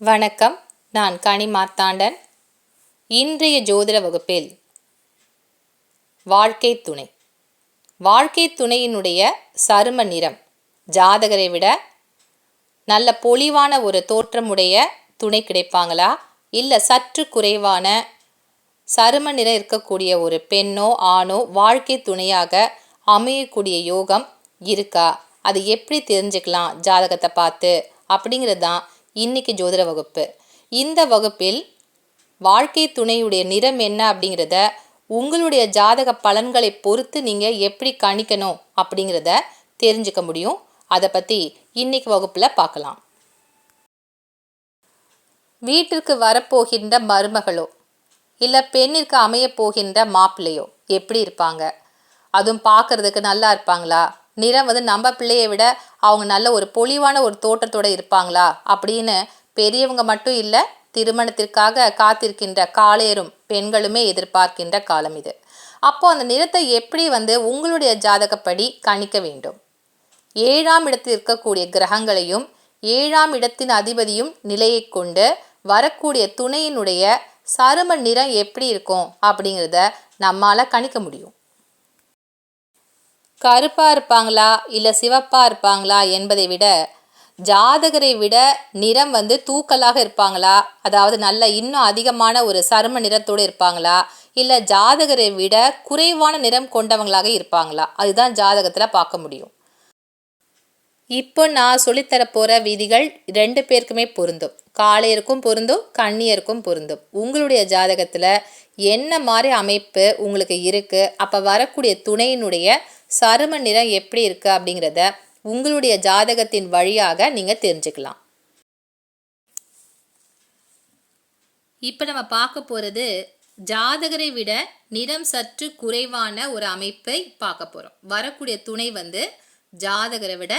வணக்கம். நான் கனி மார்த்தாண்டன். இன்றைய ஜோதிட வகுப்பில் வாழ்க்கை துணை. வாழ்க்கை துணையினுடைய சரும நிறம் ஜாதகரை விட நல்ல பொலிவான ஒரு தோற்றமுடைய துணை கிடைப்பாங்களா? இல்லை சற்று குறைவான சரும நிறம் இருக்கக்கூடிய ஒரு பெண்ணோ ஆணோ வாழ்க்கை துணையாக அமையக்கூடிய யோகம் இருக்கா? அது எப்படி தெரிஞ்சுக்கலாம் ஜாதகத்தை பார்த்து? அப்படிங்கிறது தான் இன்னைக்கு ஜோதிட வகுப்பு. இந்த வகுப்பில் வாழ்க்கை துணையுடைய நிறம் என்ன அப்படிங்கிறத உங்களுடைய ஜாதக பலன்களை பொறுத்து நீங்கள் எப்படி கணிக்கணும் அப்படிங்கிறத தெரிஞ்சுக்க முடியும். அதை பற்றி இன்னைக்கு வகுப்பில் பார்க்கலாம் வீட்டிற்கு வரப்போகின்ற மருமகளோ இல்லை பெண்ணிற்கு அமையப் போகின்ற மாப்பிள்ளையோ எப்படி இருப்பாங்க? அதுவும் பார்க்கறதுக்கு நல்லா இருப்பாங்களா? நிறம் வந்து நம்ம பிள்ளையை விட அவங்க நல்ல ஒரு பொலிவான ஒரு தோற்றத்தோடு இருப்பாங்களா? அப்படின்னு பெரியவங்க மட்டும் இல்லை திருமணத்திற்காக காத்திருக்கின்ற காளையரும் பெண்களுமே எதிர்பார்க்கின்ற காலம் இது. அப்போ அந்த நிறத்தை எப்படி வந்து உங்களுடைய ஜாதகப்படி கணிக்க வேண்டும்? ஏழாம் இடத்தில் இருக்கக்கூடிய கிரகங்களையும் ஏழாம் இடத்தின் அதிபதியும் நிலையை கொண்டு வரக்கூடிய துணையினுடைய சரும நிறம் எப்படி இருக்கும் அப்படிங்கிறத நம்மால் கணிக்க முடியும். கருப்பாக இருப்பாங்களா இல்லை சிவப்பாக இருப்பாங்களா என்பதை விட ஜாதகரை விட நிறம் வந்து தூக்கலாக இருப்பாங்களா? அதாவது நல்ல இன்னும் அதிகமான ஒரு சரும நிறத்தோடு இருப்பாங்களா? இல்லை ஜாதகரை விட குறைவான நிறம் கொண்டவங்களாக இருப்பாங்களா? அதுதான் ஜாதகத்தில் பார்க்க முடியும். இப்போ நான் சொல்லித்தர போகிற விதிகள் ரெண்டு பேருக்குமே பொருந்தும். காளையருக்கும் பொருந்தும் கண்ணியருக்கும் பொருந்தும். உங்களுடைய ஜாதகத்தில் என்ன மாதிரி அமைப்பு உங்களுக்கு இருக்குது அப்போ வரக்கூடிய துணையினுடைய சரும நிறம் எப்படி இருக்குது அப்படிங்கிறத உங்களுடைய ஜாதகத்தின் வழியாக நீங்கள் தெரிஞ்சுக்கலாம். இப்போ நம்ம பார்க்க போகிறது ஜாதகரை விட நிறம் சற்று குறைவான ஒரு அமைப்பை பார்க்க போகிறோம் வரக்கூடிய துணை வந்து ஜாதகரை விட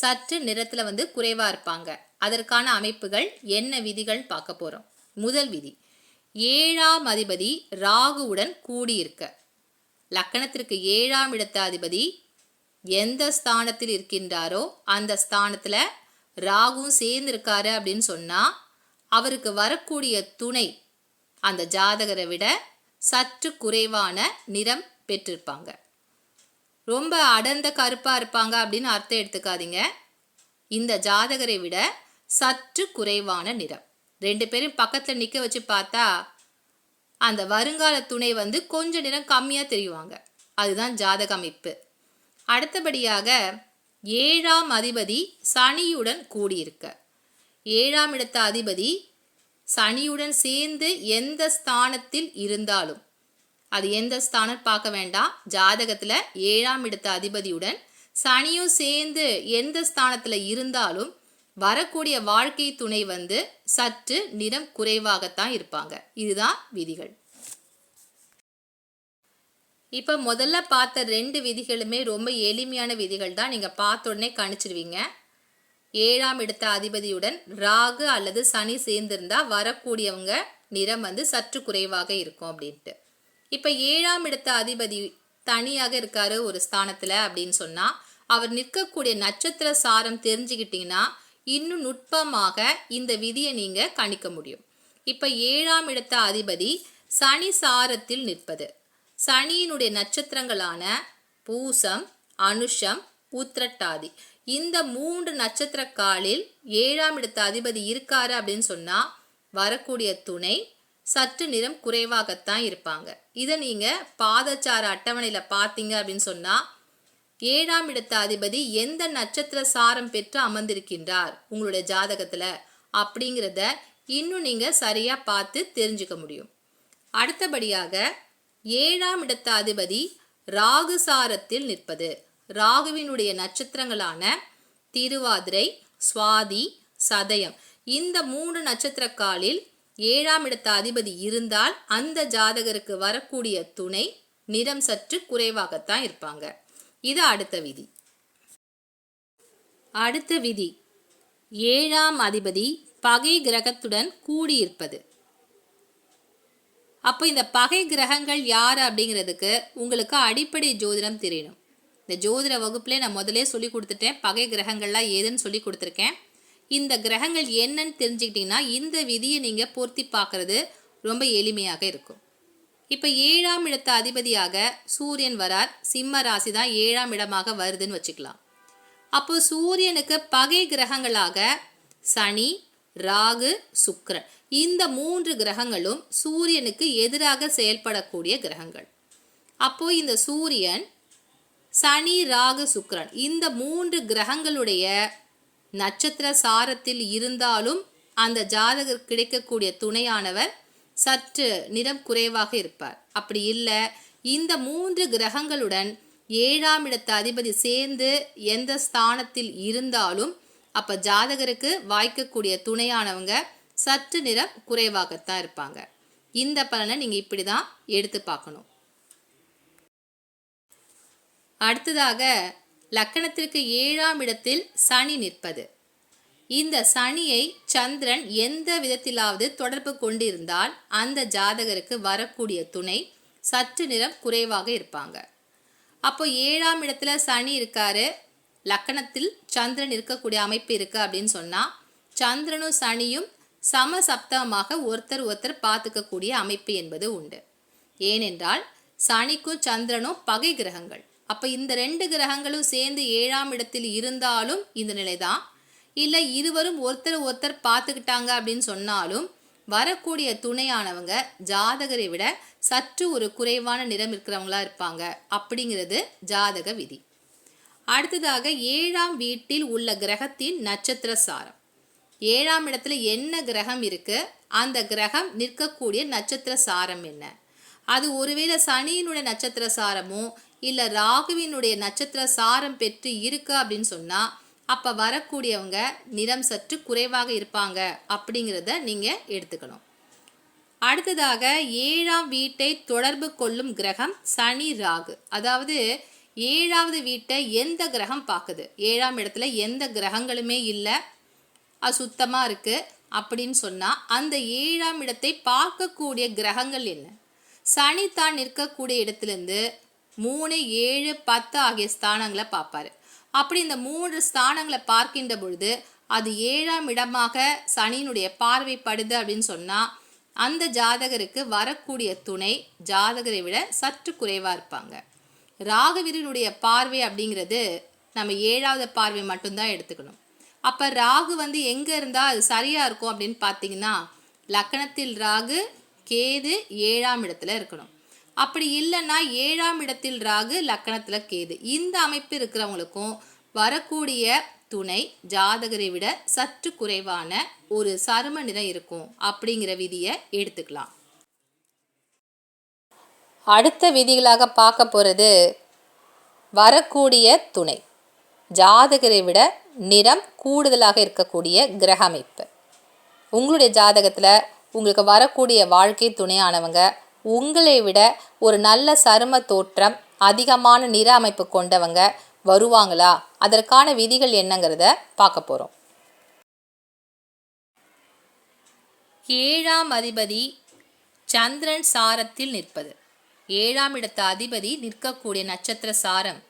சற்று நிறத்தில் வந்து குறைவாக இருப்பாங்க. அதற்கான அமைப்புகள் என்ன விதிகள் பார்க்க போகிறோம் முதல் விதி ஏழாம் அதிபதி ராகுவுடன் கூடியிருக்க. லக்கணத்திற்கு ஏழாம் இடத்த அதிபதி எந்த ஸ்தானத்தில் இருக்கின்றாரோ அந்த ஸ்தானத்தில் ராகுவும் சேர்ந்திருக்காரு அப்படின்னு சொன்னால் அவருக்கு வரக்கூடிய துணை அந்த ஜாதகரை விட சற்று குறைவான நிறம் பெற்றிருப்பாங்க. ரொம்ப அடர்ந்த கருப்பாக இருப்பாங்க அப்படின்னு அர்த்தம் எடுத்துக்காதீங்க. இந்த ஜாதகரை விட சற்று குறைவான நிறம். ரெண்டு பேரும் பக்கத்தில் நிற்க வச்சு பார்த்தா அந்த வருங்கால துணை வந்து கொஞ்ச நிறம் கம்மியாக தெரியுவாங்க. அதுதான் ஜாதக அமைப்பு. அடுத்தபடியாக ஏழாம் அதிபதி சனியுடன் கூடியிருக்க. ஏழாம் இடத்த அதிபதி சனியுடன் சேர்ந்து எந்த ஸ்தானத்தில் இருந்தாலும் அது எந்த ஸ்தானம் பார்க்க வேண்டாம். ஜாதகத்தில் ஏழாம் இடத்த அதிபதியுடன் சனியும் சேர்ந்து எந்த ஸ்தானத்தில் இருந்தாலும் வரக்கூடிய வாழ்க்கை துணை வந்து சற்று நிறம் குறைவாகத்தான் இருப்பாங்க. இதுதான் விதிகள். இப்போ முதல்ல பார்த்த ரெண்டு விதிகளுமே ரொம்ப எளிமையான விதிகள் தான். நீங்கள் பார்த்த உடனே கணிச்சிருவீங்க. ஏழாம் இடத்த அதிபதியுடன் ராகு அல்லது சனி சேர்ந்திருந்தா வரக்கூடியவங்க நிறம் வந்து சற்று குறைவாக இருக்கும் அப்படின்ட்டு. இப்போ ஏழாம் இடத்த அதிபதி தனியாக இருக்காரு ஒரு ஸ்தானத்தில் அப்படின்னு சொன்னால் அவர் நிற்கக்கூடிய நட்சத்திர சாரம் தெரிஞ்சுக்கிட்டிங்கன்னா இன்னும் நுட்பமாக இந்த விதியை நீங்கள் கணிக்க முடியும். இப்போ ஏழாம் இடத்த அதிபதி சனி சாரத்தில் நிற்பது. சனியினுடைய நட்சத்திரங்களான பூசம் அனுஷம் உத்திரட்டாதி. இந்த மூன்று நட்சத்திர காலில் ஏழாம் இடத்த அதிபதி இருக்காரு அப்படின்னு சொன்னால் வரக்கூடிய துணை சற்று நிறம் குறைவாகத்தான் இருப்பாங்க. இதை நீங்கள் பாதச்சார அட்டவணையில் பார்த்தீங்க அப்படின்னு சொன்னால் ஏழாம் இடத்த அதிபதி எந்த நட்சத்திர சாரம் பெற்று அமர்ந்திருக்கின்றார் உங்களுடைய ஜாதகத்தில் அப்படிங்கிறத இன்னும் நீங்கள் சரியாக பார்த்து தெரிஞ்சுக்க முடியும். அடுத்தபடியாக ஏழாம் இடத்த அதிபதி ராகு சாரத்தில் நிற்பது. ராகுவினுடைய நட்சத்திரங்களான திருவாதிரை சுவாதி சதயம். இந்த மூன்று நட்சத்திரக்காலில் ஏழாம் இடத்த அதிபதி இருந்தால் அந்த ஜாதகருக்கு வரக்கூடிய துணை நிறம் சற்று குறைவாகத்தான் இருப்பாங்க. இது அடுத்த விதி. அடுத்த விதி. ஏழாம் அதிபதி பகை கிரகத்துடன் கூடியிருப்பது. அப்போ இந்த பகை கிரகங்கள் யார் அப்படிங்கிறதுக்கு உங்களுக்கு அடிப்படை ஜோதிடம் தெரியணும். இந்த ஜோதிட வகுப்புலேயே நான் முதலே சொல்லி கொடுத்துட்டேன். பகை கிரகங்கள்லாம் ஏதுன்னு சொல்லி கொடுத்துருக்கேன். இந்த கிரகங்கள் என்னன்னு தெரிஞ்சுக்கிட்டிங்கன்னா இந்த விதியை நீங்கள் பூர்த்தி பார்க்குறது ரொம்ப எளிமையாக இருக்கும். இப்போ ஏழாம் இடத்த அதிபதியாக சூரியன் வரார். சிம்ம ராசி தான் ஏழாம் இடமாக வருதுன்னு வச்சுக்கலாம். அப்போ சூரியனுக்கு பகை கிரகங்களாக சனி ராகு சுக்கரன். இந்த மூன்று கிரகங்களும் சூரியனுக்கு எதிராக செயல்படக்கூடிய கிரகங்கள். அப்போ இந்த சூரியன் சனி ராகு சுக்கரன் இந்த மூன்று கிரகங்களுடைய நட்சத்திர சாரத்தில் இருந்தாலும் அந்த ஜாதகர் கிடைக்கக்கூடிய துணையானவர் சற்று நிறம் குறைவாக இருப்பார். அப்படி இல்லை இந்த மூன்று கிரகங்களுடன் ஏழாம் இடத்து அதிபதி சேர்ந்து எந்த ஸ்தானத்தில் இருந்தாலும் அப்ப ஜாதகருக்கு வாய்க்கக்கூடிய துணையானவங்க சற்று நிறம் குறைவாகத்தான் இருப்பாங்க. இந்த பலனை நீங்க இப்படிதான் எடுத்து பார்க்கணும். அடுத்ததாக லக்கணத்திற்கு ஏழாம் இடத்தில் சனி நிற்பது. இந்த சனியை சந்திரன் எந்த விதத்திலாவது தொடர்பு கொண்டிருந்தால் அந்த ஜாதகருக்கு வரக்கூடிய துணை சற்று நிறம் குறைவாக இருப்பாங்க. அப்போ ஏழாம் இடத்துல சனி இருக்காரு. லக்கணத்தில் சந்திரன் இருக்கக்கூடிய அமைப்பு இருக்கு அப்படின்னு சொன்னா சந்திரனும் சனியும் சம சப்தமாக ஒருத்தர் ஒருத்தர் பார்த்துக்கக்கூடிய அமைப்பு என்பது உண்டு. ஏனென்றால் சனிக்கும் சந்திரனும் பகை கிரகங்கள். அப்ப இந்த ரெண்டு கிரகங்களும் சேர்ந்து ஏழாம் இடத்தில் இருந்தாலும் இந்த நிலைதான். இல்லை இருவரும் ஒருத்தர் ஒருத்தர் பார்த்துக்கிட்டாங்க அப்படின்னு சொன்னாலும் வரக்கூடிய துணையானவங்க ஜாதகரை விட சற்று ஒரு குறைவான நிறம் இருக்கிறவங்களா இருப்பாங்க. அப்படிங்கிறது ஜாதக விதி. அடுத்ததாக ஏழாம் வீட்டில் உள்ள கிரகத்தின் நட்சத்திர சாரம். ஏழாம் இடத்துல என்ன கிரகம் இருக்கு? அந்த கிரகம் நிற்கக்கூடிய நட்சத்திர சாரம் என்ன? அது ஒருவேளை சனியினுடைய நட்சத்திர சாரமோ இல்லை ராகுவினுடைய நட்சத்திர சாரம் பெற்று இருக்கு அப்படின்னு சொன்னால் அப்போ வரக்கூடியவங்க நிறம் சற்று குறைவாக இருப்பாங்க அப்படிங்கிறத நீங்கள் எடுத்துக்கணும். அடுத்ததாக ஏழாம் வீட்டை தொடர்பு கொள்ளும் கிரகம் சனி ராகு. அதாவது ஏழாவது வீட்டை எந்த கிரகம் பார்க்குது ஏழாம் இடத்துல எந்த கிரகங்களுமே இல்லை அது சுத்தமாக இருக்குது அப்படின்னு சொன்னால் அந்த ஏழாம் இடத்தை பார்க்கக்கூடிய கிரகங்கள் என்ன? சனி தான் நிற்கக்கூடிய இடத்துலேருந்து மூணு ஏழு பத்து ஆகிய ஸ்தானங்களை பார்ப்பாரு. அப்படி இந்த மூன்று ஸ்தானங்களை பார்க்கின்ற பொழுது அது ஏழாம் இடமாக சனியினுடைய பார்வை படுது அப்படின்னு சொன்னால் அந்த ஜாதகருக்கு வரக்கூடிய துணை ஜாதகரை விட சற்று குறைவாக இருப்பாங்க. ராகுவீரனுடைய பார்வை அப்படிங்கிறது நம்ம ஏழாவது பார்வை மட்டும்தான் எடுத்துக்கணும். அப்போ ராகு வந்து எங்கே இருந்தால் அது சரியாக இருக்கும் அப்படின்னு பார்த்தீங்கன்னா லக்கணத்தில் ராகு கேது ஏழாம் இடத்துல இருக்கணும். அப்படி இல்லைன்னா ஏழாம் இடத்தில் ராகு லக்கணத்தில் கேது. இந்த அமைப்பு இருக்கிறவங்களுக்கும் வரக்கூடிய துணை ஜாதகரை விட சற்று குறைவான ஒரு சரும நிறம் இருக்கும் அப்படிங்கிற விதியை எடுத்துக்கலாம். அடுத்த விதிகளாக பார்க்க போகிறது வரக்கூடிய துணை. ஜாதகரை விட நிறம் கூடுதலாக இருக்கக்கூடிய கிரக அமைப்பு. உங்களுடைய ஜாதகத்தில் உங்களுக்கு வரக்கூடிய வாழ்க்கை துணையானவங்க உங்களை விட ஒரு நல்ல சரும தோற்றம் அதிகமான நிற அமைப்பு கொண்டவங்க வருவாங்களா? அதற்கான விதிகள் என்னங்கிறத பார்க்க போகிறோம் ஏழாம் அதிபதி சந்திரன் சாரத்தில் நிற்பது. ஏழாம் இடத்த அதிபதி நிற்கக்கூடிய நட்சத்திர சாரம்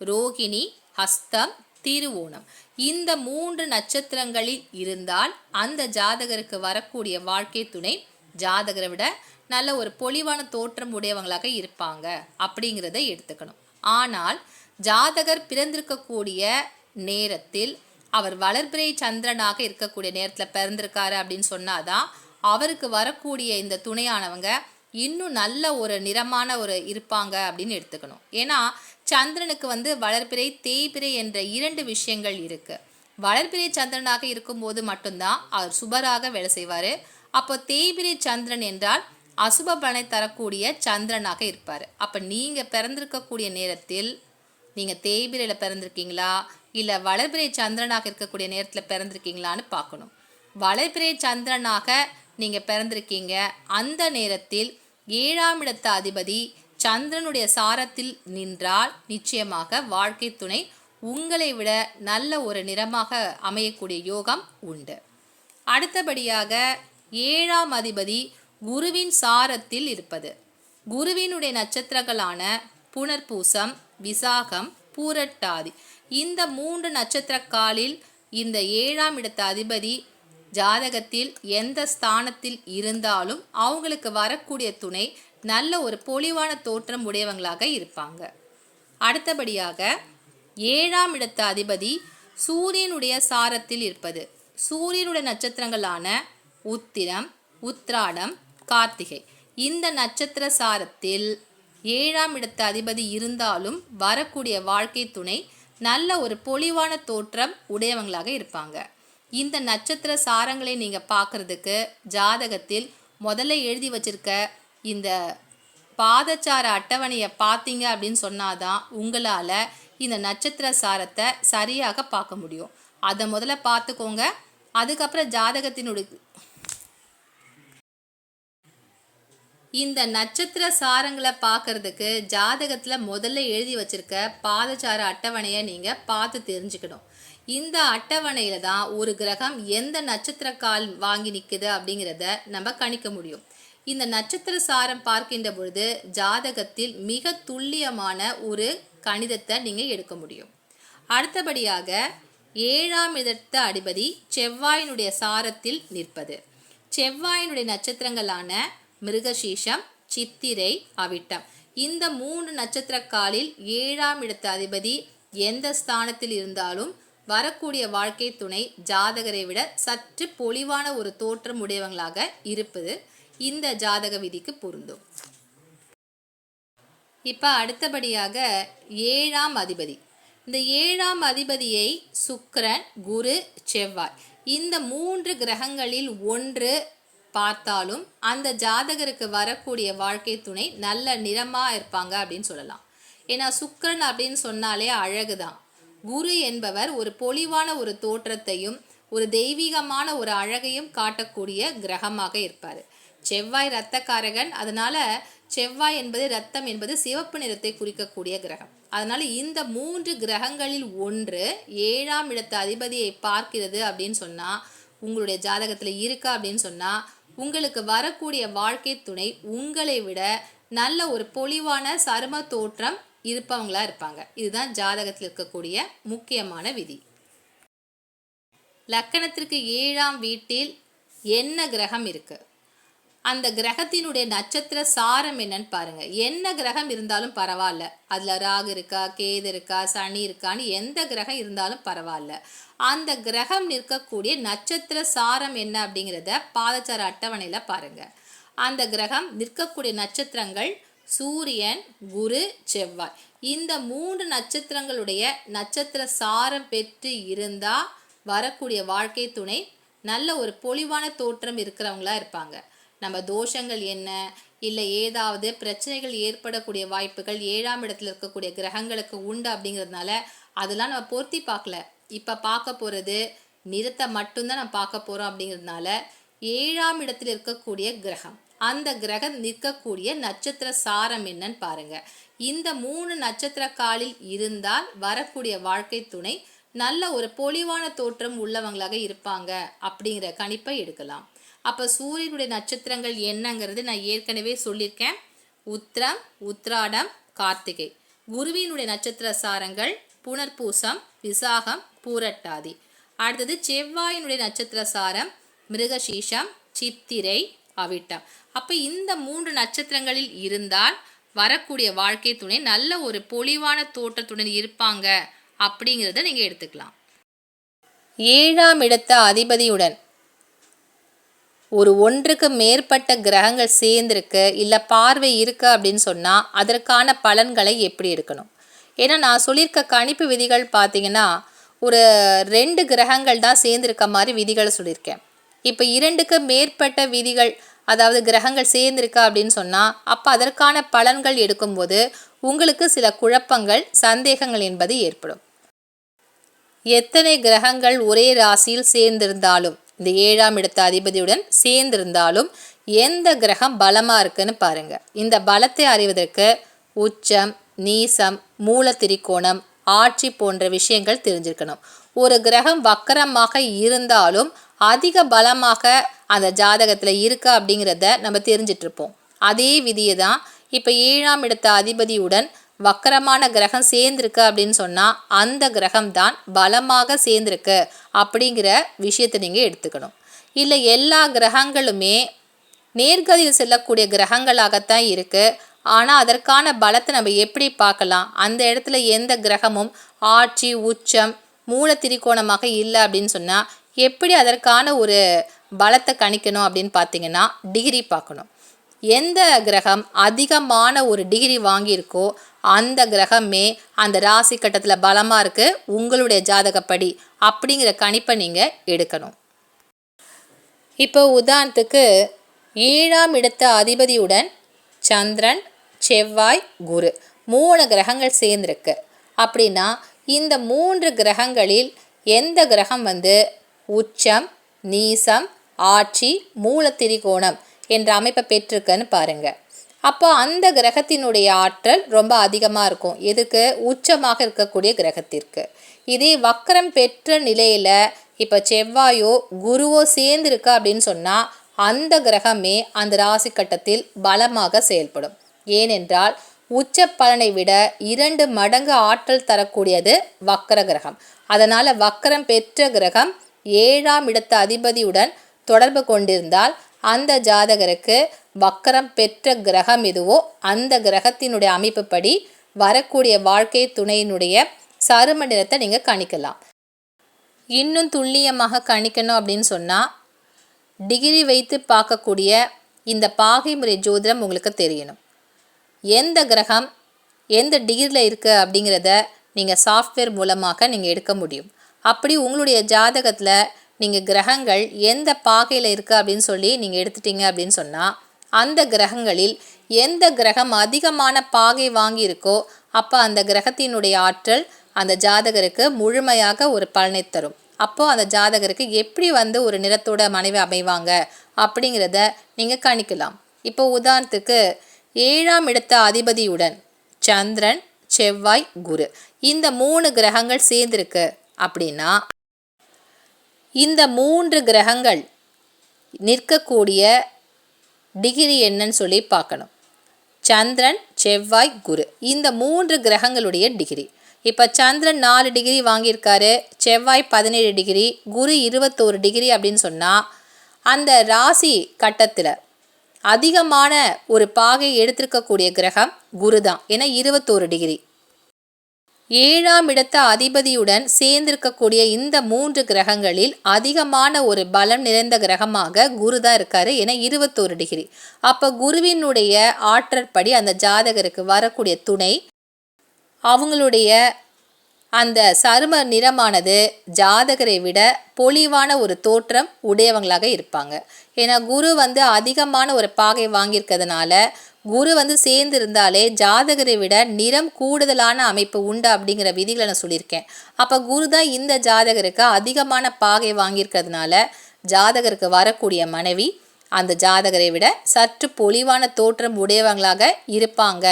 ரோகிணி ஹஸ்தம் திருவோணம். இந்த மூன்று நட்சத்திரங்களில் இருந்தால் அந்த ஜாதகருக்கு வரக்கூடிய வாழ்க்கை துணை ஜாதகரை விட நல்ல ஒரு பொலிவான தோற்றம் உடையவங்களாக இருப்பாங்க அப்படிங்கிறத எடுத்துக்கணும். ஆனால் ஜாதகர் பிறந்திருக்கக்கூடிய நேரத்தில் அவர் வளர்பிறை சந்திரனாக இருக்கக்கூடிய நேரத்தில் பிறந்திருக்காரு அப்படின்னு சொன்னாதான் அவருக்கு வரக்கூடிய இந்த துணையானவங்க இன்னும் நல்ல ஒரு நிறமான ஒரு இருப்பாங்க அப்படின்னு எடுத்துக்கணும். ஏன்னா சந்திரனுக்கு வந்து வளர்பிறை தேய்பிறை என்ற இரண்டு விஷயங்கள் இருக்கு. வளர்பிறை சந்திரனாக இருக்கும்போது மட்டும்தான் அவர் சுபராக வேலை செய்வார். அப்போ தேய்பிரி சந்திரன் என்றால் அசுப பலனை தரக்கூடிய சந்திரனாக இருப்பார். அப்போ நீங்கள் பிறந்திருக்கக்கூடிய நேரத்தில் நீங்கள் தேய்பிரையில் பிறந்திருக்கீங்களா? இல்லை வளர்பிரை சந்திரனாக இருக்கக்கூடிய நேரத்தில் பிறந்திருக்கீங்களான்னு பார்க்கணும். வளர்பிரை சந்திரனாக நீங்கள் பிறந்திருக்கீங்க. அந்த நேரத்தில் ஏழாம் இடத்த அதிபதி சந்திரனுடைய சாரத்தில் நின்றால் நிச்சயமாக வாழ்க்கை துணை உங்களை விட நல்ல ஒரு நிறமாக அமையக்கூடிய யோகம் உண்டு. அடுத்தபடியாக ஏழாம் அதிபதி குருவின் சாரத்தில் இருப்பது. குருவினுடைய நட்சத்திரங்களான புனர்பூசம் விசாகம் பூரட்டாதி. இந்த மூன்று நட்சத்திரக்காலில் இந்த ஏழாம் இடத்த அதிபதி ஜாதகத்தில் எந்த ஸ்தானத்தில் இருந்தாலும் அவங்களுக்கு வரக்கூடிய துணை நல்ல ஒரு பொலிவான தோற்றம் உடையவங்களாக இருப்பாங்க. அடுத்தபடியாக ஏழாம் இடத்த அதிபதி சூரியனுடைய சாரத்தில் இருப்பது. சூரியனுடைய நட்சத்திரங்களான உத்திரம் உத்ராடம் கார்த்திகை. இந்த நட்சத்திர சாரத்தில் ஏழாம் இடத்த அதிபதி இருந்தாலும் வரக்கூடிய வாழ்க்கை துணை நல்ல ஒரு பொலிவான தோற்றம் உடையவங்களாக இருப்பாங்க. இந்த நட்சத்திர சாரங்களை நீங்கள் பார்க்குறதுக்கு ஜாதகத்தில் முதல்ல எழுதி வச்சிருக்க இந்த பாதச்சார அட்டவணையை பார்த்தீங்க அப்படின்னு சொன்னாதான் உங்களால் இந்த நட்சத்திர சாரத்தை சரியாக பார்க்க முடியும். அதை முதல்ல பார்த்துக்கோங்க. அதுக்கப்புறம் ஜாதகத்தினுடைய இந்த நட்சத்திர சாரங்களை பார்க்கறதுக்கு ஜாதகத்தில் முதல்ல எழுதி வச்சிருக்க பாதச்சார அட்டவணையை நீங்கள் பார்த்து தெரிஞ்சுக்கணும். இந்த அட்டவணையில் தான் ஒரு கிரகம் எந்த நட்சத்திர கால் வாங்கி நிற்குது அப்படிங்கிறத நம்ம கணிக்க முடியும். இந்த நட்சத்திர சாரம் பார்க்கின்ற பொழுது ஜாதகத்தில் மிக துல்லியமான ஒரு கணிதத்தை நீங்கள் எடுக்க முடியும். அடுத்தபடியாக ஏழாம் இடத்த அதிபதி செவ்வாயினுடைய சாரத்தில் நிற்பது. செவ்வாயினுடைய நட்சத்திரங்களான மிருகசீஷம் சித்திரை அவிட்டம். இந்த மூன்று நட்சத்திர காலில் ஏழாம் இடத்த அதிபதி எந்த ஸ்தானத்தில் இருந்தாலும் வரக்கூடிய வாழ்க்கை துணை ஜாதகரை விட சற்று பொலிவான ஒரு தோற்றம் உடையவங்களாக இருப்பது இந்த ஜாதக விதிக்கு பொருந்தும். இப்போ அடுத்தபடியாக ஏழாம் அதிபதி. இந்த ஏழாம் அதிபதியை சுக்ரன் குரு செவ்வாய். இந்த மூன்று கிரகங்களில் ஒன்று பார்த்தாலும் அந்த ஜாதகருக்கு வரக்கூடிய வாழ்க்கை துணை நல்ல நிறமாக இருப்பாங்க அப்படின்னு சொல்லலாம். ஏன்னா சுக்கிரன் அப்படின்னு சொன்னாலே அழகு தான் குரு என்பவர் ஒரு பொலிவான ஒரு தோற்றத்தையும் ஒரு தெய்வீகமான ஒரு அழகையும் காட்டக்கூடிய கிரகமாக இருப்பார். செவ்வாய் இரத்தக்காரகன் அதனால செவ்வாய் என்பது ரத்தம் என்பது சிவப்பு நிறத்தை குறிக்கக்கூடிய கிரகம். அதனால இந்த மூன்று கிரகங்களில் ஒன்று ஏழாம் இடத்து அதிபதியை பார்க்கிறது அப்படின்னு சொன்னால் உங்களுடைய ஜாதகத்தில் இருக்கா அப்படின்னு சொன்னால் உங்களுக்கு வரக்கூடிய வாழ்க்கை துணை உங்களை விட நல்ல ஒரு பொலிவான சரும தோற்றம் இருப்பவங்களா இருப்பாங்க. இதுதான் ஜாதகத்தில் இருக்கக்கூடிய முக்கியமான விதி. லக்கணத்திற்கு ஏழாம் வீட்டில் என்ன கிரகம் இருக்கு? அந்த கிரகத்தினுடைய நட்சத்திர சாரம் என்னன்னு பாருங்க. என்ன கிரகம் இருந்தாலும் பரவாயில்ல. அதில் ராகு இருக்கா கேது இருக்கா சனி இருக்கான்னு எந்த கிரகம் இருந்தாலும் பரவாயில்ல. அந்த கிரகம் நிற்கக்கூடிய நட்சத்திர சாரம் என்ன அப்படிங்கிறத பாதச்சார அட்டவணையில் பாருங்க. அந்த கிரகம் நிற்கக்கூடிய நட்சத்திரங்கள் சூரியன் குரு செவ்வாய். இந்த மூன்று நட்சத்திரங்களுடைய நட்சத்திர சாரம் பெற்று இருந்தால் வரக்கூடிய வாழ்க்கை துணை நல்ல ஒரு பொலிவான தோற்றம் இருக்கிறவங்களா இருப்பாங்க. நம்ம தோஷங்கள் என்ன? இல்லை ஏதாவது பிரச்சனைகள் ஏற்படக்கூடிய வாய்ப்புகள் ஏழாம் இடத்துல இருக்கக்கூடிய கிரகங்களுக்கு உண்டு அப்படிங்கிறதுனால அதெல்லாம் நம்ம பொருத்தி பார்க்கல. இப்போ பார்க்க போகிறது நிறத்தை மட்டும்தான் நான் பார்க்க போகிறோம் அப்படிங்கிறதுனால ஏழாம் இடத்தில் இருக்கக்கூடிய கிரகம். அந்த கிரகம் நிற்கக்கூடிய நட்சத்திர சாரம் என்னன்னு பாருங்க. இந்த மூணு நட்சத்திர காலில் இருந்தால் வரக்கூடிய வாழ்க்கை துணை நல்ல ஒரு பொலிவான தோற்றம் உள்ளவங்களாக இருப்பாங்க அப்படிங்கிற கணிப்பை எடுக்கலாம். அப்போ சூரியனுடைய நட்சத்திரங்கள் என்னங்கிறது நான் ஏற்கனவே சொல்லியிருக்கேன். உத்திரம் உத்ராடம் கார்த்திகை. குருவினுடைய நட்சத்திர சாரங்கள் புனர்பூசம் விசாகம் பூரட்டாதி. அடுத்தது செவ்வாயினுடைய நட்சத்திர சாரம் மிருகசீஷம் சித்திரை அவிட்டம். அப்போ இந்த மூன்று நட்சத்திரங்களில் இருந்தால் வரக்கூடிய வாழ்க்கை துணை நல்ல ஒரு பொலிவான தோற்றத்துடன் இருப்பாங்க அப்படிங்கிறத நீங்கள் எடுத்துக்கலாம். ஏழாம் இடத்த அதிபதியுடன் ஒரு ஒன்றுக்கு மேற்பட்ட கிரகங்கள் சேர்ந்திருக்கு இல்லை பார்வை இருக்கு அப்படின்னு சொன்னால் அதற்கான பலன்களை எப்படி எடுக்கணும்? ஏன்னா நான் சொல்லியிருக்க கணிப்பு விதிகள் பார்த்தீங்கன்னா ஒரு ரெண்டு கிரகங்கள் தான் சேர்ந்திருக்க மாதிரி விதிகளை சொல்லியிருக்கேன். இப்போ இரண்டுக்கு மேற்பட்ட விதிகள் அதாவது கிரகங்கள் சேர்ந்திருக்கா அப்படின்னு சொன்னால் அப்போ அதற்கான பலன்கள் எடுக்கும்போது உங்களுக்கு சில குழப்பங்கள் சந்தேகங்கள் என்பது ஏற்படும். எத்தனை கிரகங்கள் ஒரே ராசியில் சேர்ந்திருந்தாலும் இந்த ஏழாம் இடத்த அதிபதியுடன் சேர்ந்திருந்தாலும் எந்த கிரகம் பலமாக இருக்குன்னு பாருங்கள் இந்த பலத்தை அறிவதற்கு உச்சம் நீசம் மூல திரிகோணம் ஆட்சி போன்ற விஷயங்கள் தெரிஞ்சிருக்கணும். ஒரு கிரகம் வக்கரமாக இருந்தாலும் அதிக பலமாக அந்த ஜாதகத்தில் இருக்கா அப்படிங்கிறத நம்ம தெரிஞ்சிட்ருப்போம் அதே விதியை தான் இப்போ ஏழாம் இடத்த அதிபதியுடன் வக்கரமான கிரகம் சேர்ந்துருக்கு அப்படின்னு சொன்னால் அந்த கிரகம் தான் பலமாக சேர்ந்துருக்கு அப்படிங்கிற விஷயத்தை நீங்கள் எடுத்துக்கணும். இல்லை எல்லா கிரகங்களுமே நேர்கதியில் செல்லக்கூடிய கிரகங்களாகத்தான் இருக்குது ஆனால் அதற்கான பலத்தை நம்ம எப்படி பார்க்கலாம்? அந்த இடத்துல எந்த கிரகமும் ஆட்சி உச்சம் மூல திரிகோணமாக இல்லை அப்படின்னு சொன்னால் எப்படி அதற்கான ஒரு பலத்தை கணிக்கணும் அப்படின்னு பார்த்தீங்கன்னா டிகிரி பார்க்கணும். எந்த கிரகம் அதிகமான ஒரு டிகிரி வாங்கியிருக்கோ அந்த கிரகமே அந்த ராசி கட்டத்தில் பலமாக இருக்குது உங்களுடைய ஜாதகப்படி அப்படிங்கிற கணிப்பை நீங்கள் எடுக்கணும். இப்போ உதாரணத்துக்கு ஏழாம் இடத்த அதிபதியுடன் சந்திரன் செவ்வாய் குரு. மூணு கிரகங்கள் சேர்ந்துருக்கு. அப்படின்னா இந்த மூன்று கிரகங்களில் எந்த கிரகம் வந்து? உச்சம் நீசம் ஆட்சி மூலத்திரிகோணம் என்ற அமைப்பை பெற்றிருக்குன்னு பாருங்கள் அப்போ அந்த கிரகத்தினுடைய ஆற்றல் ரொம்ப அதிகமாக இருக்கும். எதுக்கு? உச்சமாக இருக்கக்கூடிய கிரகத்திற்கு. இதே வக்கரம் பெற்ற நிலையில் இப்போ செவ்வாயோ குருவோ சேர்ந்துருக்கா அப்படின்னு சொன்னால் அந்த கிரகமே அந்த ராசி கட்டத்தில் பலமாக செயல்படும். ஏனென்றால் உச்ச பலனை விட இரண்டு மடங்கு ஆற்றல் தரக்கூடியது வக்கர கிரகம். அதனால் வக்கரம் பெற்ற கிரகம் ஏழாம் இடத்த அதிபதியுடன் தொடர்பு கொண்டிருந்தால் அந்த ஜாதகருக்கு வக்கரம் பெற்ற கிரகம் எதுவோ அந்த கிரகத்தினுடைய அமைப்புப்படி வரக்கூடிய வாழ்க்கை துணையினுடைய சரும நிறத்தை நீங்கள் கணிக்கலாம். இன்னும் துல்லியமாக கணிக்கணும் அப்படின்னு சொன்னால் டிகிரி வைத்து பார்க்கக்கூடிய இந்த பாகை முறை ஜோதிடம் உங்களுக்கு தெரியணும். எந்த கிரகம் எந்த டிகிரியில் இருக்குது அப்படிங்கிறத நீங்கள் சாஃப்ட்வேர் மூலமாக நீங்கள் எடுக்க முடியும். அப்படி உங்களுடைய ஜாதகத்தில் நீங்கள் கிரகங்கள் எந்த பாகையில் இருக்குது அப்படின்னு சொல்லி நீங்கள் எடுத்துட்டீங்க அப்படின்னு சொன்னால் அந்த கிரகங்களில் எந்த கிரகம் அதிகமான பாகை வாங்கியிருக்கோ அப்போ அந்த கிரகத்தினுடைய ஆற்றல் அந்த ஜாதகருக்கு முழுமையாக ஒரு பலனை தரும். அப்போது அந்த ஜாதகருக்கு எப்படி வந்து ஒரு நிறத்தோட மனைவி அமைவாங்க அப்படிங்கிறத நீங்கள் கணிக்கலாம். இப்போ உதாரணத்துக்கு ஏழாம் இடத்த அதிபதியுடன் சந்திரன் செவ்வாய் குரு. இந்த மூணு கிரகங்கள் சேர்ந்துருக்கு. அப்படின்னா இந்த மூன்று கிரகங்கள் நிற்கக்கூடிய டிகிரி என்னன்னு சொல்லி பார்க்கணும். சந்திரன் செவ்வாய் குரு. இந்த மூன்று கிரகங்களுடைய டிகிரி. இப்போ சந்திரன் நாலு டிகிரி வாங்கியிருக்காரு. செவ்வாய் பதினேழு டிகிரி. குரு இருபத்தோரு டிகிரி அப்படின்னு சொன்னால் அந்த ராசி கட்டத்தில் அதிகமான ஒரு பாகை எடுத்திருக்கக்கூடிய கிரகம் குரு தான் ஏன்னா இருபத்தோரு டிகிரி. ஏழாம் இடத்த அதிபதியுடன் சேர்ந்திருக்கக்கூடிய இந்த மூன்று கிரகங்களில் அதிகமான ஒரு பலம் நிறைந்த கிரகமாக குரு தான் இருக்காரு. என இருபத்தோரு டிகிரி. அப்போ குருவினுடைய ஆற்றற்படி அந்த ஜாதகருக்கு வரக்கூடிய துணை அவங்களுடைய அந்த சரும நிறமானது ஜாதகரை விட பொலிவான ஒரு தோற்றம் உடையவங்களாக இருப்பாங்க. ஏன்னா குரு வந்து அதிகமான ஒரு பாகை வாங்கியிருக்கிறதுனால குரு வந்து சேர்ந்து இருந்தாலே ஜாதகரை விட நிறம் கூடுதலான அமைப்பு உண்டு அப்படிங்கிற விதிகளை நான் சொல்லியிருக்கேன். அப்போ குரு தான் இந்த ஜாதகருக்கு அதிகமான பாகை வாங்கியிருக்கிறதுனால ஜாதகருக்கு வரக்கூடிய மனைவி அந்த ஜாதகரை விட சற்று பொலிவான தோற்றம் உடையவங்களாக இருப்பாங்க.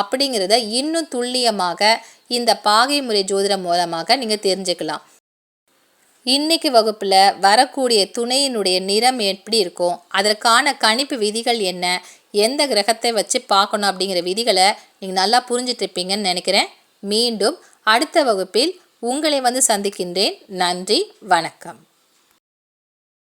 அப்படிங்கிறத இன்னும் துல்லியமாக இந்த பாகை முறை ஜோதிடம் மூலமாக நீங்கள் தெரிஞ்சுக்கலாம். இன்னைக்கு வகுப்பில் வரக்கூடிய துணையினுடைய நிறம் எப்படி இருக்கும்? அதற்கான கணிப்பு விதிகள் என்ன? எந்த கிரகத்தை வச்சு பார்க்கணும் அப்படிங்கிற விதிகளை நீங்கள் நல்லா புரிஞ்சிட்ருப்பீங்கன்னு நினைக்கிறேன். மீண்டும் அடுத்த வகுப்பில் உங்களை வந்து சந்திக்கின்றேன். நன்றி வணக்கம்.